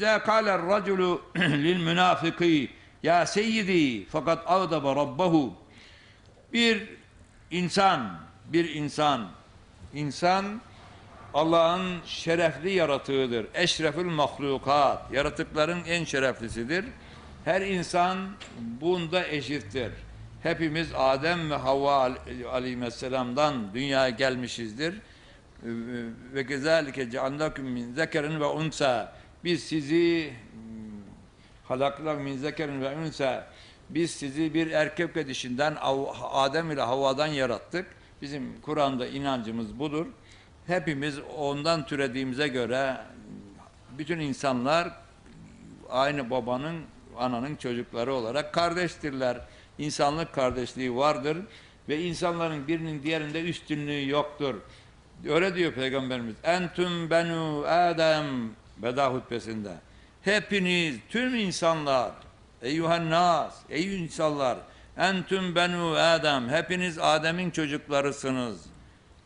Kâler raculu lil münafiki ya seyyidi fakat ağdaba rabbahu bir insan bir insan insan Allah'ın şerefli yaratığıdır. Eşrefül mahlukat. Yaratıkların en şereflisidir. Her insan bunda eşittir. Hepimiz Adem ve Havva aleyhisselam'dan dünyaya gelmişizdir. Ve kezalike ceallakum min zekerin ve unsa. Biz sizi halaknak min zekerin ve unsa. Biz sizi bir erkek ve dişinden Adem ile Havva'dan yarattık. Bizim Kur'an'da inancımız budur. Hepimiz ondan türediğimize göre bütün insanlar aynı babanın, ananın çocukları olarak kardeştirler. İnsanlık kardeşliği vardır ve insanların birinin diğerinde üstünlüğü yoktur. Öyle diyor Peygamberimiz. Entüm benu Adem veda hutbesinde. Hepiniz, tüm insanlar, eyyuhan nas, ey insanlar, entüm benu Adem, hepiniz Adem'in çocuklarısınız.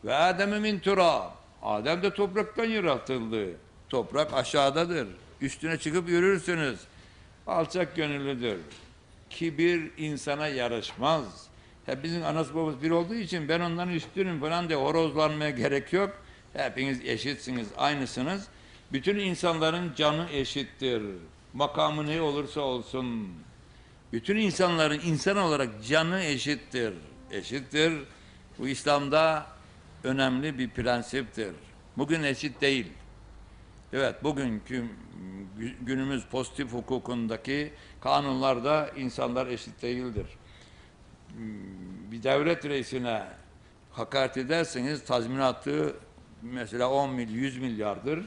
Ve Adem'e min turab. Adem de topraktan yaratıldı. Toprak aşağıdadır. Üstüne çıkıp yürürsünüz. Alçak gönüllüdür. Kibir insana yarışmaz. Hepimizin anası babası bir olduğu için ben ondan üstünüm falan diye horozlanmaya gerek yok. Hepiniz eşitsiniz, aynısınız. Bütün insanların canı eşittir. Makamı ne olursa olsun. Bütün insanların insan olarak canı eşittir. Eşittir. Bu İslam'da önemli bir prensiptir. Bugün eşit değil. Evet, bugünkü günümüz pozitif hukukundaki kanunlarda insanlar eşit değildir. Bir devlet reisine hakaret ederseniz tazminatı mesela 10 mil, 100 milyardır.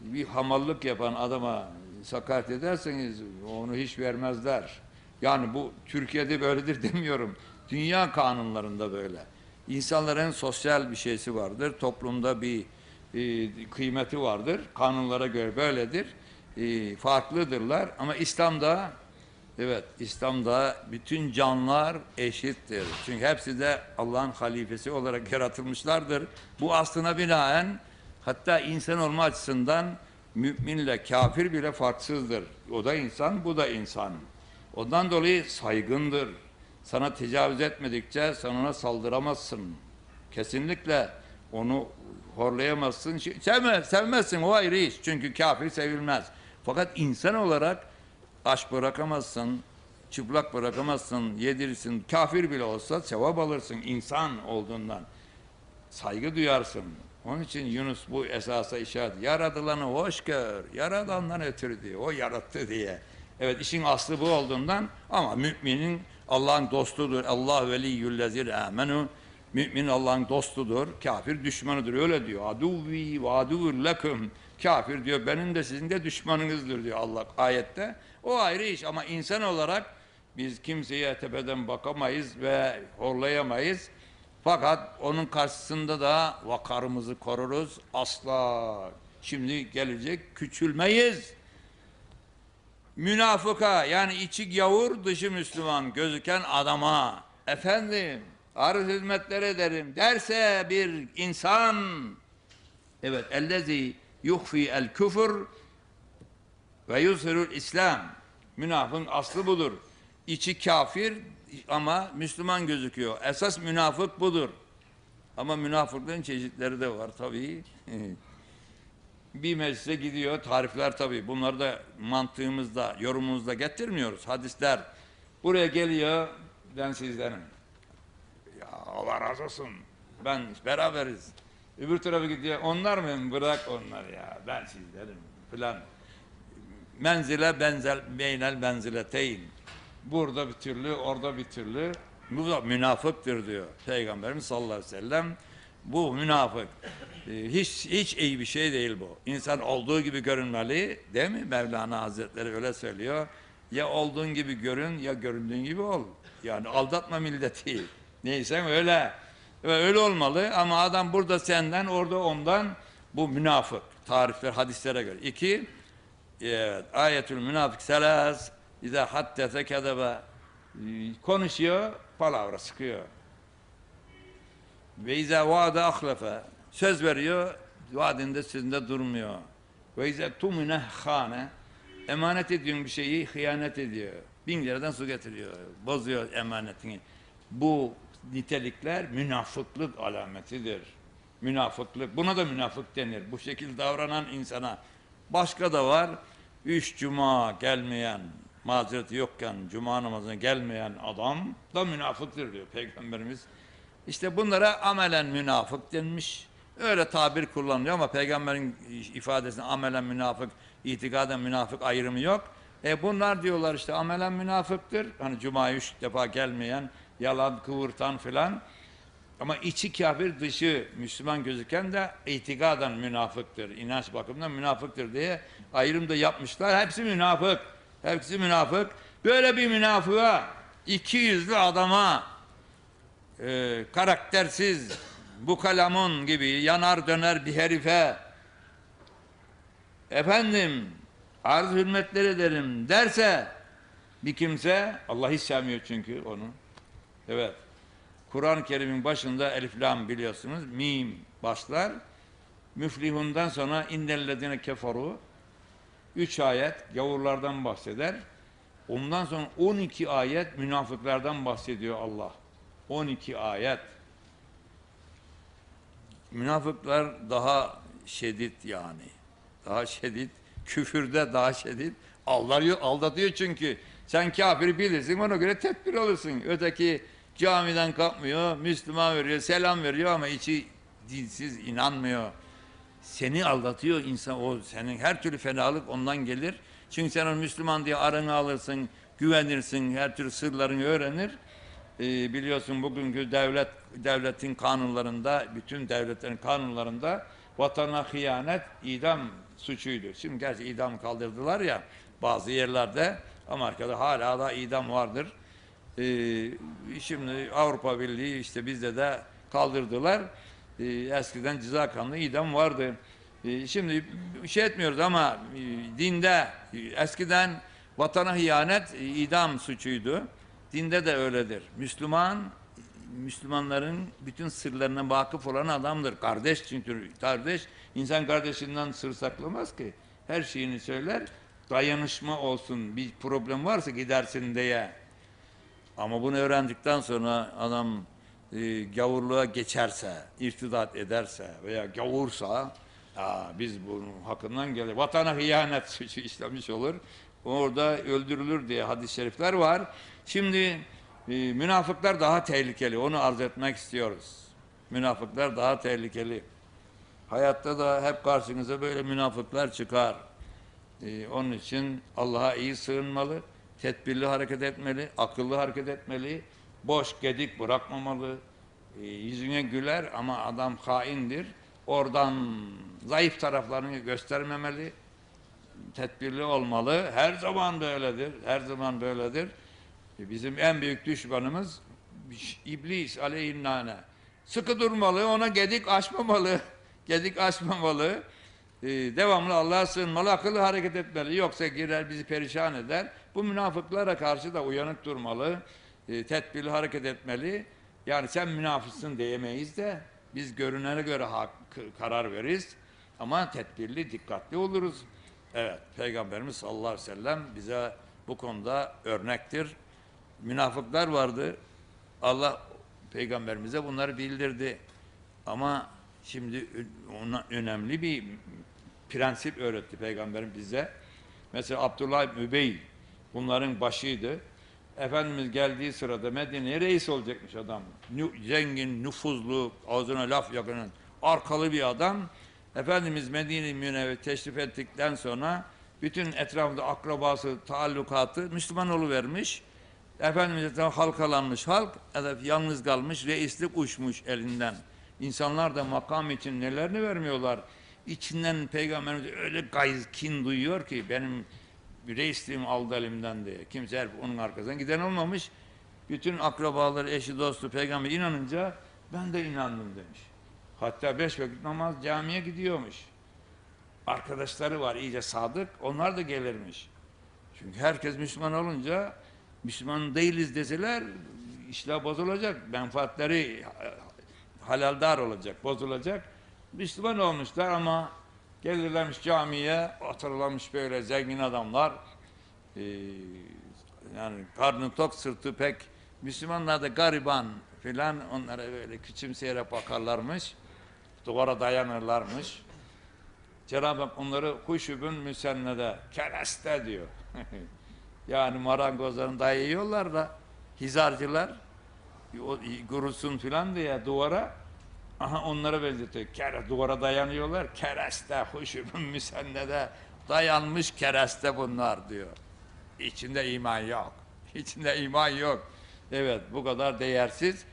Bir hamallık yapan adama hakaret ederseniz onu hiç vermezler. Yani bu Türkiye'de böyledir demiyorum. Dünya kanunlarında böyle. İnsanların sosyal bir şeysi vardır. Toplumda bir e, kıymeti vardır. Kanunlara göre böyledir. E, farklıdırlar ama İslam'da evet İslam'da bütün canlılar eşittir. Çünkü hepsi de Allah'ın halifesi olarak yaratılmışlardır. Bu aslına binaen hatta insan olma açısından müminle kafir bile farksızdır. O da insan, bu da insan. Ondan dolayı saygındır. Sana tecavüz etmedikçe sen ona saldıramazsın. Kesinlikle onu horlayamazsın. Sevme, sevmezsin o ayrı iş. Çünkü kafir sevilmez. Fakat insan olarak aç bırakamazsın, çıplak bırakamazsın, yedirirsin. Kafir bile olsa sevap alırsın insan olduğundan. Saygı duyarsın. Onun için Yunus bu esasa işaret. Yaradılanı hoş gör. Yaradandan ötürü diye. O yarattı diye. Evet işin aslı bu olduğundan ama müminin Allah'ın dostudur. Allah veliyyüllezir amenu. Mümin Allah'ın dostudur. Kafir düşmanıdır. Öyle diyor. Aduvi ve aduvur lekum. Kafir diyor benim de sizin de düşmanınızdır diyor Allah ayette. O ayrı iş ama insan olarak biz kimseye tepeden bakamayız ve horlayamayız. Fakat onun karşısında da vakarımızı koruruz. Asla. Şimdi gelecek küçülmeyiz. Münafıka yani içi gavur dışı Müslüman gözüken adama efendim arz hizmetler ederim derse bir insan evet ellezi yuhfi el küfür ve yuzhirul İslam. Münafın aslı budur. İçi kafir ama Müslüman gözüküyor esas münafık budur ama münafıklığın çeşitleri de var tabii bir meclise gidiyor. Tarifler tabii. Bunları da mantığımızda, yorumumuzda getirmiyoruz. Hadisler buraya geliyor. Ben sizdenim. Ya Allah razı olsun. Ben beraberiz. Öbür tarafa gidiyor. Onlar mı? Bırak onları ya. Ben sizdenim. Filan. Menzile benzel, beynel benzileteyn. Burada bir türlü, orada bir türlü. Bu münafıktır diyor Peygamberimiz sallallahu aleyhi ve sellem. Bu münafık. Hiç hiç iyi bir şey değil bu. İnsan olduğu gibi görünmeli, değil mi? Mevlana Hazretleri öyle söylüyor. Ya olduğun gibi görün ya göründüğün gibi ol. Yani aldatma milleti. Neyse öyle. Öyle olmalı ama adam burada senden, orada ondan bu münafık. Tarifler hadislere göre. İki, evet, ayetül münafık selas İza haddese kedebe konuşuyor, palavra sıkıyor. Ve izâ vaada ahlafe söz veriyor, vaadinde sözünde durmuyor. Ve izâ tumine hâne emanet ediyorsun bir şeyi hıyanet ediyor. Bin liradan su getiriyor. Bozuyor emanetini. Bu nitelikler münafıklık alametidir. Münafıklık. Buna da münafık denir. Bu şekilde davranan insana. Başka da var. Üç cuma gelmeyen, mazereti yokken cuma namazına gelmeyen adam da münafıktır diyor Peygamberimiz. İşte bunlara amelen münafık denmiş. Öyle tabir kullanılıyor ama peygamberin ifadesinde amelen münafık, itikaden münafık ayrımı yok. E bunlar diyorlar işte amelen münafıktır. Hani cuma üç defa gelmeyen, yalan kıvırtan filan. Ama içi kafir dışı Müslüman gözüken de itikaden münafıktır. İnanç bakımından münafıktır diye ayrım da yapmışlar. Hepsi münafık. Hepsi münafık. Böyle bir münafığa, iki yüzlü adama, e, karaktersiz, bu kalamun gibi yanar döner bir herife efendim arz hürmetler ederim derse bir kimse Allah hiç sevmiyor çünkü onu. Evet. Kur'an-ı Kerim'in başında elif lam biliyorsunuz. Mim başlar. Müflihundan sonra innellezine keferu üç ayet gavurlardan bahseder. Ondan sonra 12 ayet münafıklardan bahsediyor Allah. 12 ayet. Münafıklar daha şiddet yani. Daha şiddet. Küfürde daha şiddet. Aldatıyor, aldatıyor çünkü. Sen kafiri bilirsin ona göre tedbir alırsın. Öteki camiden kalkmıyor, Müslüman veriyor, selam veriyor ama içi dinsiz, inanmıyor. Seni aldatıyor insan. O senin her türlü fenalık ondan gelir. Çünkü sen onu Müslüman diye arını alırsın, güvenirsin, her türlü sırlarını öğrenir. Ee, biliyorsun bugünkü devlet devletin kanunlarında, bütün devletlerin kanunlarında vatana hıyanet idam suçuydu. Şimdi gerçi idam kaldırdılar ya bazı yerlerde Amerika'da hala da idam vardır. Ee, şimdi Avrupa Birliği işte bizde de kaldırdılar. Ee, eskiden ceza kanunu idam vardı. Ee, şimdi şey etmiyoruz ama e, dinde e, eskiden vatana hıyanet e, idam suçuydu. Dinde de öyledir. Müslüman Müslümanların bütün sırlarına vakıf olan adamdır. Kardeş çünkü kardeş insan kardeşinden sır saklamaz ki. Her şeyini söyler. Dayanışma olsun. Bir problem varsa gidersin diye. Ama bunu öğrendikten sonra adam e, gavurluğa geçerse, irtidat ederse veya gavursa aa, biz bunun hakkından gelir. Vatana hıyanet suçu işlemiş olur. Orada öldürülür diye hadis-i şerifler var. Şimdi e, münafıklar daha tehlikeli. Onu arz etmek istiyoruz. Münafıklar daha tehlikeli. Hayatta da hep karşınıza böyle münafıklar çıkar. Ee, onun için Allah'a iyi sığınmalı, tedbirli hareket etmeli, akıllı hareket etmeli, boş gedik bırakmamalı. Ee, yüzüne güler ama adam haindir. Oradan zayıf taraflarını göstermemeli, tedbirli olmalı. Her zaman böyledir, her zaman böyledir. Ee, Bizim en büyük düşmanımız iblis aleyhinnâne. Sıkı durmalı, ona gedik açmamalı. Gedik açmamalı. Ee, devamlı Allah'a sığınmalı, akıllı hareket etmeli. Yoksa girer bizi perişan eder. Bu münafıklara karşı da uyanık durmalı. E, tedbirli hareket etmeli. Yani sen münafıksın diyemeyiz de biz görünene göre hak, karar veririz. Ama tedbirli, dikkatli oluruz. Evet, Peygamberimiz sallallahu aleyhi ve sellem bize bu konuda örnektir. Münafıklar vardı. Allah Peygamberimize bunları bildirdi. Ama şimdi ona önemli bir prensip öğretti Peygamberim bize. Mesela Abdullah İbni bunların başıydı. Efendimiz geldiği sırada Medine'ye reis olacakmış adam. Zengin, nüfuzlu, ağzına laf yakının, arkalı bir adam. Efendimiz Medine-i Münevve teşrif ettikten sonra bütün etrafında akrabası, taallukatı Müslüman vermiş. Efendimiz'e halkalanmış halk, yalnız kalmış, reislik uçmuş elinden. İnsanlar da makam için nelerini vermiyorlar. İçinden Peygamberimiz öyle gayz, kin duyuyor ki benim reisliğim aldı elimden diye. Kimse her onun arkasından giden olmamış. Bütün akrabaları, eşi, dostu, peygamber inanınca ben de inandım demiş. Hatta beş vakit namaz camiye gidiyormuş. Arkadaşları var iyice sadık, onlar da gelirmiş. Çünkü herkes Müslüman olunca Müslüman değiliz deseler işler bozulacak. Menfaatleri halaldar olacak, bozulacak. Müslüman olmuşlar ama Gelirlermiş camiye, otururlarmış böyle zengin adamlar. Ee, yani karnı tok, sırtı pek. Müslümanlar da gariban filan onlara böyle küçümseyerek bakarlarmış. Duvara dayanırlarmış. Cenab-ı Hak onları huşubun müsennede, kereste diyor. yani marangozların dayıyorlar da hizarcılar o gurusun filan diye duvara aha onlara benzetiyor. Kere, duvara dayanıyorlar. Kereste, huşubun müsennede dayanmış kereste bunlar diyor. İçinde iman yok. İçinde iman yok. Evet bu kadar değersiz.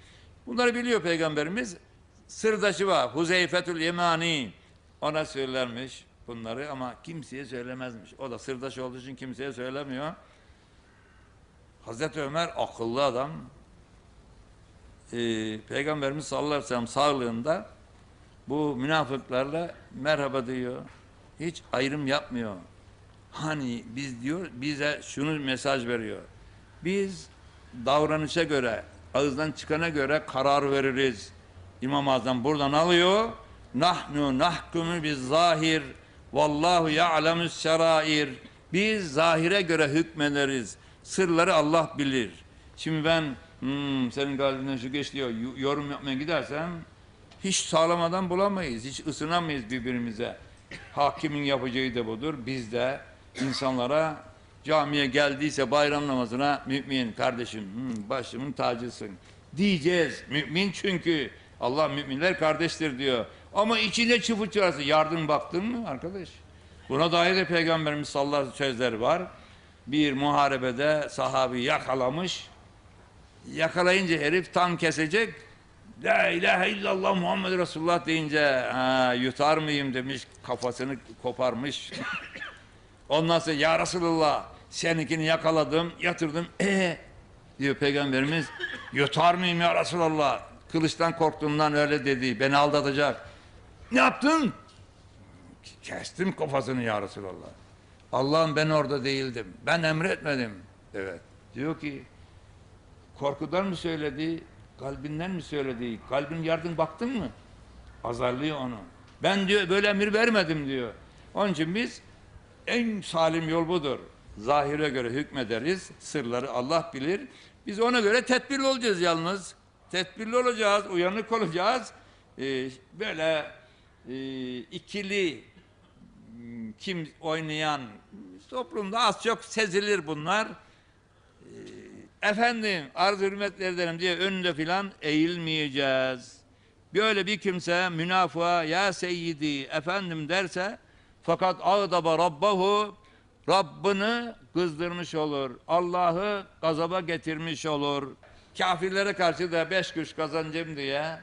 Bunları biliyor Peygamberimiz. Sırdaşı var. Huzeyfetül Yemani. Ona söylermiş bunları ama kimseye söylemezmiş. O da sırdaş olduğu için kimseye söylemiyor. Hazreti Ömer akıllı adam. Ee, Peygamberimiz sallallahu aleyhi ve sellem sağlığında bu münafıklarla merhaba diyor. Hiç ayrım yapmıyor. Hani biz diyor bize şunu mesaj veriyor. Biz davranışa göre, ağızdan çıkana göre karar veririz. İmam Azam buradan alıyor. Nahnu nahkumu biz zahir vallahu ya'lemus serair. Biz zahire göre hükmederiz. Sırları Allah bilir. Şimdi ben hmm, senin kalbinden şu geç diyor y- yorum yapmaya gidersem hiç sağlamadan bulamayız. Hiç ısınamayız birbirimize. Hakimin yapacağı da budur. Biz de insanlara camiye geldiyse bayram namazına mümin kardeşim hmm, başımın tacısın diyeceğiz. Mümin çünkü Allah müminler kardeştir diyor. Ama içinde çıfı çırası yardım baktın mı arkadaş? Buna dair de Peygamberimiz sallallahu aleyhi ve sellem sözleri var. Bir muharebede sahabi yakalamış. Yakalayınca herif tam kesecek. La ilahe illallah Muhammed Resulullah deyince ha, yutar mıyım demiş kafasını koparmış. Ondan sonra ya Resulullah seninkini yakaladım yatırdım. E diyor peygamberimiz yutar mıyım ya Resulallah? Kılıçtan korktuğumdan öyle dedi. Beni aldatacak. Ne yaptın? Kestim kafasını ya Resulallah. Allah'ım ben orada değildim. Ben emretmedim. Evet. Diyor ki korkudan mı söyledi? Kalbinden mi söyledi? Kalbin yardım baktın mı? Azarlıyor onu. Ben diyor böyle emir vermedim diyor. Onun için biz en salim yol budur. Zahire göre hükmederiz. Sırları Allah bilir. Biz ona göre tedbirli olacağız yalnız. Tedbirli olacağız, uyanık olacağız. Ee, böyle e, ikili kim oynayan toplumda az çok sezilir bunlar. Efendim arz hürmet ederim diye önünde filan eğilmeyeceğiz. Böyle bir kimse münafığa ya seyyidi efendim derse fakat ağdaba rabbahu Rabbini kızdırmış olur. Allah'ı gazaba getirmiş olur. Kafirlere karşı da beş kuruş kazanacağım diye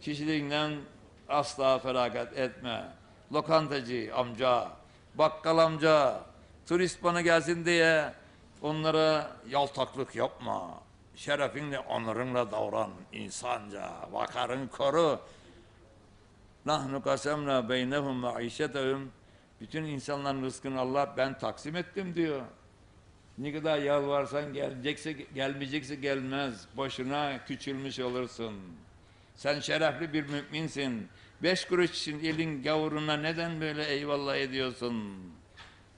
kişiliğinden asla feragat etme. Lokantacı amca, bakkal amca, turist bana gelsin diye onlara yaltaklık yapma. Şerefinle, onurunla davran insanca. Vakarın koru. Nahnu kasemna beynehum maişetehum. Bütün insanların rızkını Allah ben taksim ettim diyor. Ne kadar yalvarsan gelecekse gelmeyecekse gelmez. Boşuna küçülmüş olursun. Sen şerefli bir müminsin. Beş kuruş için elin gavuruna neden böyle eyvallah ediyorsun?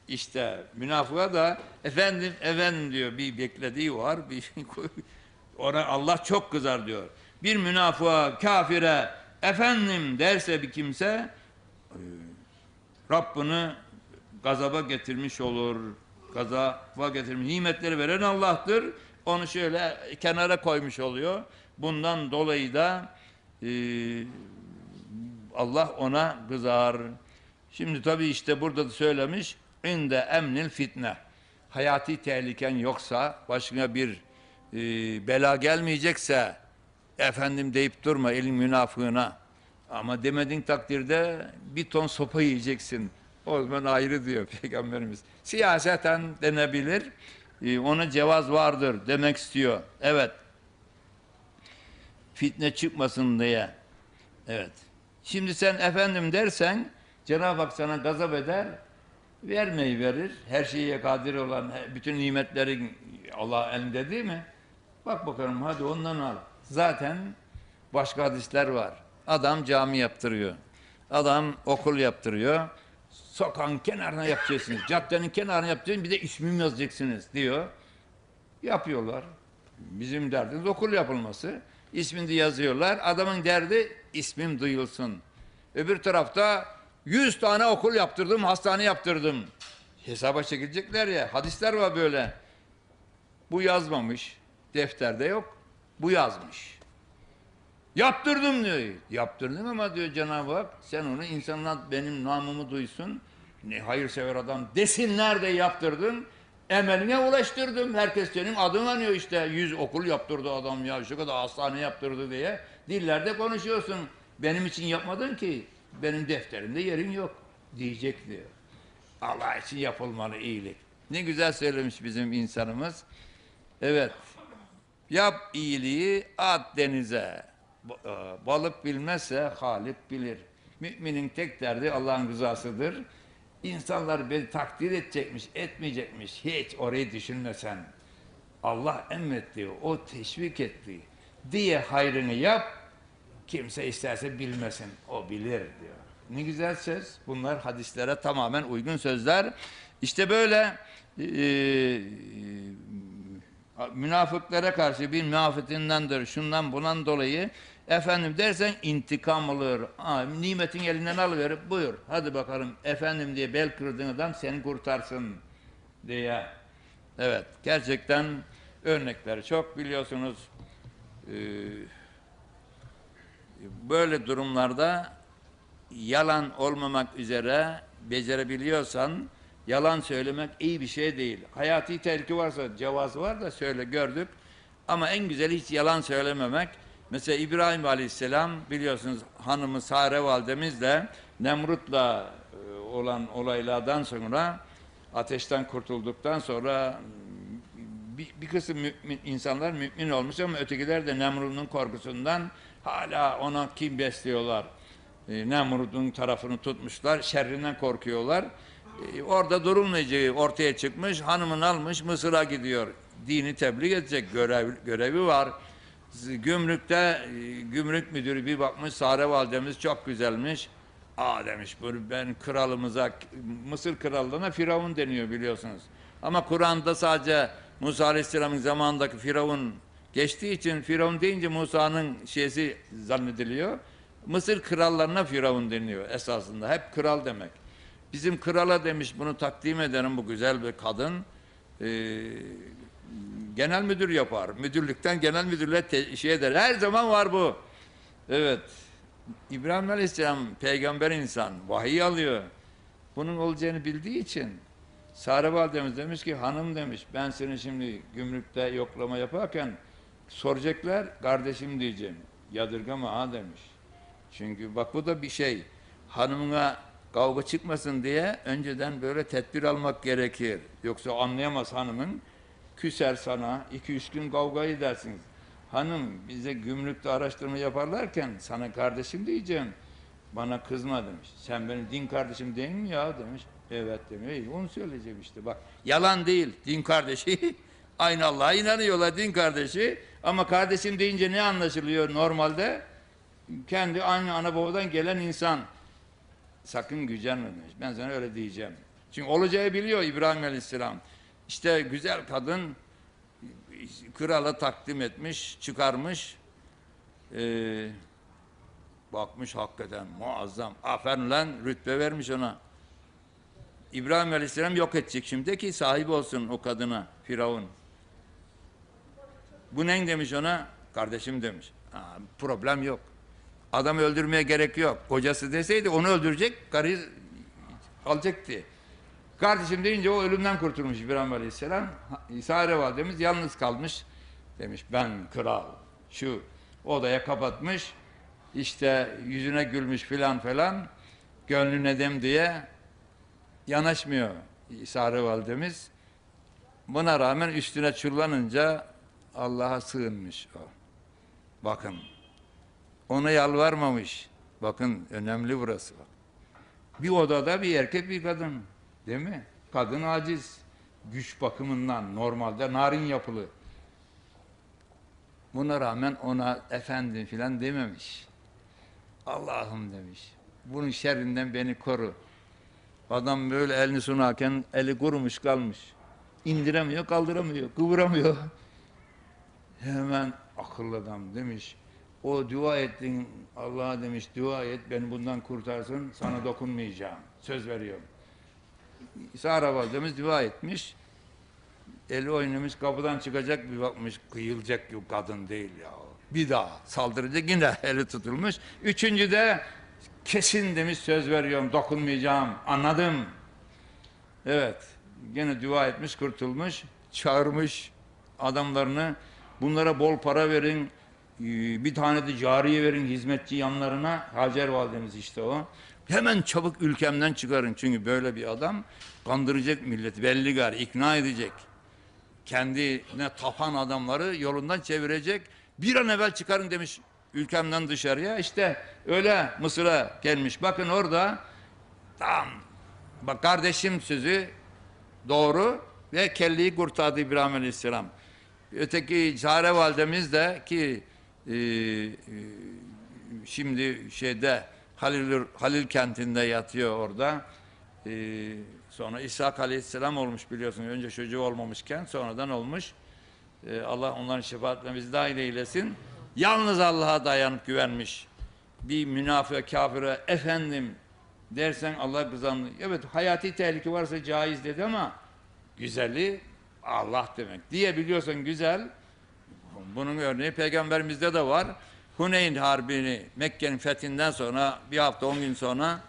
İşte münafığa da efendim efendim diyor. Bir beklediği var. Bir ona Allah çok kızar diyor. Bir münafığa, kafire efendim derse bir kimse e, Rabbini gazaba getirmiş olur. Gazaba getirmiş. Nimetleri veren Allah'tır. Onu şöyle kenara koymuş oluyor. Bundan dolayı da e, Allah ona kızar. Şimdi tabii işte burada da söylemiş. İnde emnil fitne. Hayati tehliken yoksa, başına bir e, bela gelmeyecekse, efendim deyip durma elin münafığına. Ama demediğin takdirde bir ton sopa yiyeceksin. O zaman ayrı diyor Peygamberimiz. Siyaseten denebilir. E, ona cevaz vardır demek istiyor. Evet. Fitne çıkmasın diye. Evet. Şimdi sen efendim dersen Cenab-ı Hak sana gazap eder, vermeyi verir. Her şeye kadir olan bütün nimetlerin Allah elinde değil mi? Bak bakalım hadi ondan al. Zaten başka hadisler var. Adam cami yaptırıyor. Adam okul yaptırıyor. Sokağın kenarına yapacaksınız. Caddenin kenarına yapacaksınız. Bir de ismimi yazacaksınız diyor. Yapıyorlar. Bizim derdimiz okul yapılması. İsmini yazıyorlar. Adamın derdi ismim duyulsun. Öbür tarafta 100 tane okul yaptırdım, hastane yaptırdım. Hesaba çekilecekler ya. Hadisler var böyle. Bu yazmamış. Defterde yok. Bu yazmış. Yaptırdım diyor. Yaptırdım ama diyor Cenab-ı Hak sen onu insanlar benim namımı duysun. Ne hayırsever adam desinler de yaptırdın. Emeline ulaştırdım. Herkes senin adın anıyor işte. Yüz okul yaptırdı adam ya. Şu kadar hastane yaptırdı diye. Dillerde konuşuyorsun. Benim için yapmadın ki. Benim defterimde yerin yok. Diyecek diyor. Allah için yapılmalı iyilik. Ne güzel söylemiş bizim insanımız. Evet. Yap iyiliği at denize. E, Balık bilmezse Halik bilir. Müminin tek derdi Allah'ın rızasıdır. İnsanlar beni takdir edecekmiş, etmeyecekmiş. Hiç orayı düşünmesen. Allah emretti, o teşvik etti. Diye hayrını yap, kimse isterse bilmesin, o bilir diyor. Ne güzel söz. Bunlar hadislere tamamen uygun sözler. İşte böyle e, münafıklara karşı bir münafıkındandır, şundan bundan dolayı efendim dersen intikam alır. Aa, nimetin elinden alıverir, buyur hadi bakalım efendim diye bel kırdığın adam seni kurtarsın diye. Evet gerçekten örnekleri çok biliyorsunuz. Ee, böyle durumlarda yalan olmamak üzere becerebiliyorsan yalan söylemek iyi bir şey değil. Hayati tehlike varsa cevazı var da söyle gördük. Ama en güzeli hiç yalan söylememek. Mesela İbrahim Aleyhisselam biliyorsunuz hanımı Sare validemizle Nemrut'la e, olan olaylardan sonra ateşten kurtulduktan sonra bir, bir kısım mümin, insanlar mümin olmuş ama ötekiler de Nemrut'un korkusundan hala ona kim besliyorlar. E, Nemrut'un tarafını tutmuşlar, şerrinden korkuyorlar. E, orada durulmayacağı ortaya çıkmış, hanımını almış Mısır'a gidiyor. Dini tebliğ edecek görev, görevi var. Gümrükte e, gümrük müdürü bir bakmış Sare validemiz çok güzelmiş. Aa demiş ben kralımıza Mısır krallığına Firavun deniyor biliyorsunuz. Ama Kur'an'da sadece Musa Aleyhisselam'ın zamanındaki Firavun geçtiği için Firavun deyince Musa'nın şeysi zannediliyor. Mısır krallarına Firavun deniyor esasında. Hep kral demek. Bizim krala demiş bunu takdim ederim bu güzel bir kadın. Ee, genel müdür yapar. Müdürlükten genel müdürle şey eder. Her zaman var bu. Evet. İbrahim Aleyhisselam peygamber insan. Vahiy alıyor. Bunun olacağını bildiği için Sare validemiz demiş ki hanım demiş ben seni şimdi gümrükte yoklama yaparken soracaklar kardeşim diyeceğim. Yadırgama ha demiş. Çünkü bak bu da bir şey. Hanımına kavga çıkmasın diye önceden böyle tedbir almak gerekir. Yoksa anlayamaz hanımın. Küser sana, iki üç gün kavga edersiniz. Hanım bize gümrükte araştırma yaparlarken sana kardeşim diyeceğim. Bana kızma demiş. Sen benim din kardeşim değil mi ya demiş. Evet demiş. Onu söyleyeceğim işte bak. Yalan değil. Din kardeşi. Aynı Allah'a inanıyorlar din kardeşi. Ama kardeşim deyince ne anlaşılıyor normalde? Kendi aynı ana babadan gelen insan. Sakın gücenme demiş. Ben sana öyle diyeceğim. Çünkü olacağı biliyor İbrahim Aleyhisselam. İşte güzel kadın krala takdim etmiş, çıkarmış. Ee, bakmış hakikaten muazzam. Aferin lan rütbe vermiş ona. İbrahim Aleyhisselam yok edecek şimdi ki sahibi olsun o kadına Firavun. Bu ne demiş ona? Kardeşim demiş. Problem yok. Adamı öldürmeye gerek yok. Kocası deseydi onu öldürecek, karıyı alacaktı. Kardeşim deyince o ölümden kurtulmuş İbrahim Aleyhisselam. Sare validemiz yalnız kalmış. Demiş ben kral. Şu odaya kapatmış. İşte yüzüne gülmüş filan falan. Gönlüne dem diye yanaşmıyor Sare validemiz. Buna rağmen üstüne çullanınca Allah'a sığınmış o. Bakın. Ona yalvarmamış. Bakın önemli burası. Bak. Bir odada bir erkek bir kadın. Değil mi? Kadın aciz. Güç bakımından normalde narin yapılı. Buna rağmen ona efendim filan dememiş. Allah'ım demiş. Bunun şerrinden beni koru. Adam böyle elini sunarken eli kurumuş kalmış. İndiremiyor, kaldıramıyor, kıvıramıyor. Hemen akıllı adam demiş. O dua ettin Allah'a demiş dua et beni bundan kurtarsın sana dokunmayacağım. Söz veriyorum. Sara validemiz dua etmiş. Eli oynamış kapıdan çıkacak bir bakmış kıyılacak gibi kadın değil ya. Bir daha saldıracak yine eli tutulmuş. Üçüncü de kesin demiş söz veriyorum dokunmayacağım anladım. Evet gene dua etmiş kurtulmuş çağırmış adamlarını bunlara bol para verin ee, bir tane de cariye verin hizmetçi yanlarına Hacer validemiz işte o. Hemen çabuk ülkemden çıkarın çünkü böyle bir adam kandıracak milleti belli gar ikna edecek kendine tapan adamları yolundan çevirecek. Bir an evvel çıkarın demiş ülkemden dışarıya. İşte öyle Mısır'a gelmiş. Bakın orada tam bak kardeşim sözü doğru ve kelleyi kurtardı İbrahim Aleyhisselam. Öteki Zahra validemiz de ki e, e, şimdi şeyde Halil, Halil kentinde yatıyor orada. E, sonra İshak Aleyhisselam olmuş biliyorsun. Önce çocuğu olmamışken sonradan olmuş. E, Allah onların şefaatine bizi dahil eylesin. Yalnız Allah'a dayanıp güvenmiş. Bir münafık kafire efendim dersen Allah kızanlı. Evet hayati tehlike varsa caiz dedi ama güzeli Allah demek. Diye biliyorsan güzel. Bunun örneği peygamberimizde de var. Huneyn Harbi'ni Mekke'nin fethinden sonra bir hafta on gün sonra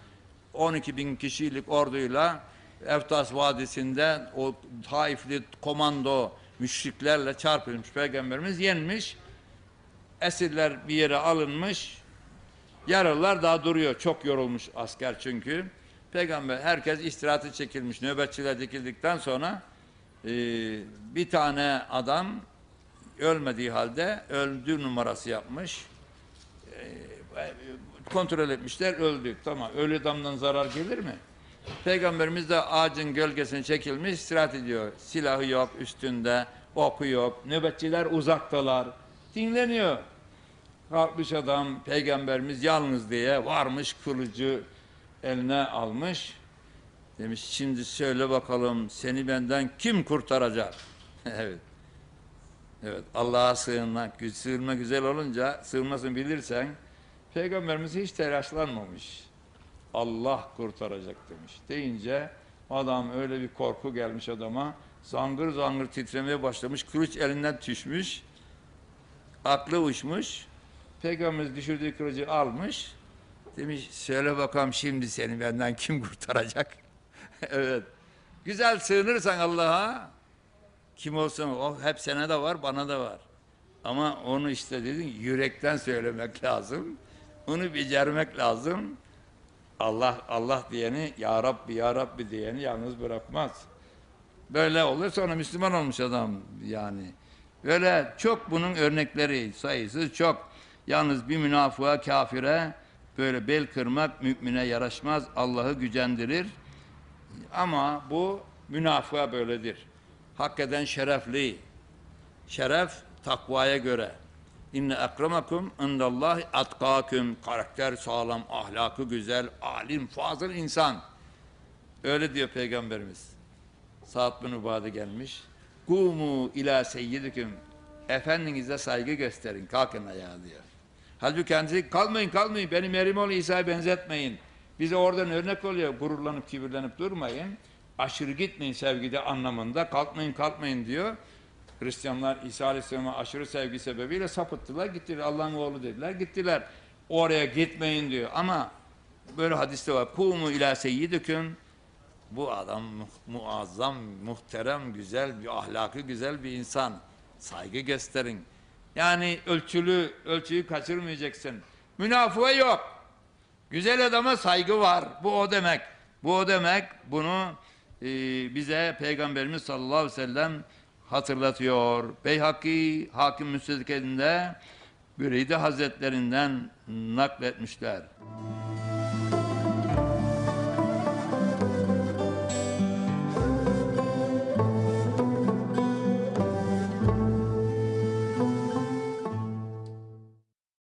12 bin kişilik orduyla Eftas Vadisi'nde o Taifli komando müşriklerle çarpılmış peygamberimiz yenmiş. Esirler bir yere alınmış. Yaralılar daha duruyor. Çok yorulmuş asker çünkü. Peygamber herkes istirahati çekilmiş. Nöbetçiler dikildikten sonra e, bir tane adam ölmediği halde öldü numarası yapmış. E, kontrol etmişler öldü. Tamam ölü adamdan zarar gelir mi? Peygamberimiz de ağacın gölgesine çekilmiş istirahat ediyor. Silahı yok üstünde, oku yok. Nöbetçiler uzaktalar. Dinleniyor. Kalkmış adam peygamberimiz yalnız diye varmış kılıcı eline almış. Demiş şimdi söyle bakalım seni benden kim kurtaracak? evet. Evet Allah'a sığınmak, sığınma güzel olunca sığınmasını bilirsen Peygamberimiz hiç telaşlanmamış. Allah kurtaracak demiş. Deyince adam öyle bir korku gelmiş adama. Zangır zangır titremeye başlamış. Kılıç elinden düşmüş. Aklı uçmuş. Peygamberimiz düşürdüğü kılıcı almış. Demiş söyle bakalım şimdi seni benden kim kurtaracak? evet. Güzel sığınırsan Allah'a kim olsun o hep sana da var bana da var. Ama onu işte dedin yürekten söylemek lazım. Onu becermek lazım. Allah Allah diyeni ya Rabbi ya Rabbi diyeni yalnız bırakmaz. Böyle olur sonra Müslüman olmuş adam yani. Böyle çok bunun örnekleri sayısı çok. Yalnız bir münafığa kafire böyle bel kırmak mümine yaraşmaz. Allah'ı gücendirir. Ama bu münafığa böyledir. Hakikaten şerefli. Şeref takvaya göre. İnne ekremakum indallahi atkaküm. Karakter sağlam, ahlakı güzel, alim, fazıl insan. Öyle diyor Peygamberimiz. Saat bin Ubade gelmiş. Kumu ila seyyidiküm. Efendinize saygı gösterin. Kalkın ayağa diyor. Halbuki kendisi kalmayın kalmayın. Beni Merimoğlu İsa'ya benzetmeyin. Bize oradan örnek oluyor. Gururlanıp kibirlenip durmayın. Aşırı gitmeyin sevgide anlamında. Kalkmayın kalkmayın diyor. Hristiyanlar İsa Aleyhisselam'a aşırı sevgi sebebiyle sapıttılar. Gittiler Allah'ın oğlu dediler. Gittiler. Oraya gitmeyin diyor. Ama böyle hadiste var. Kumu ila seyyidüküm. Bu adam mu- muazzam, muhterem, güzel, bir ahlakı güzel bir insan. Saygı gösterin. Yani ölçülü, ölçüyü kaçırmayacaksın. Münafığa yok. Güzel adama saygı var. Bu o demek. Bu o demek. Bunu e, bize Peygamberimiz sallallahu aleyhi ve sellem hatırlatıyor. Beyhaki Hakim Müstedik'inde Büreyde Hazretlerinden nakletmişler.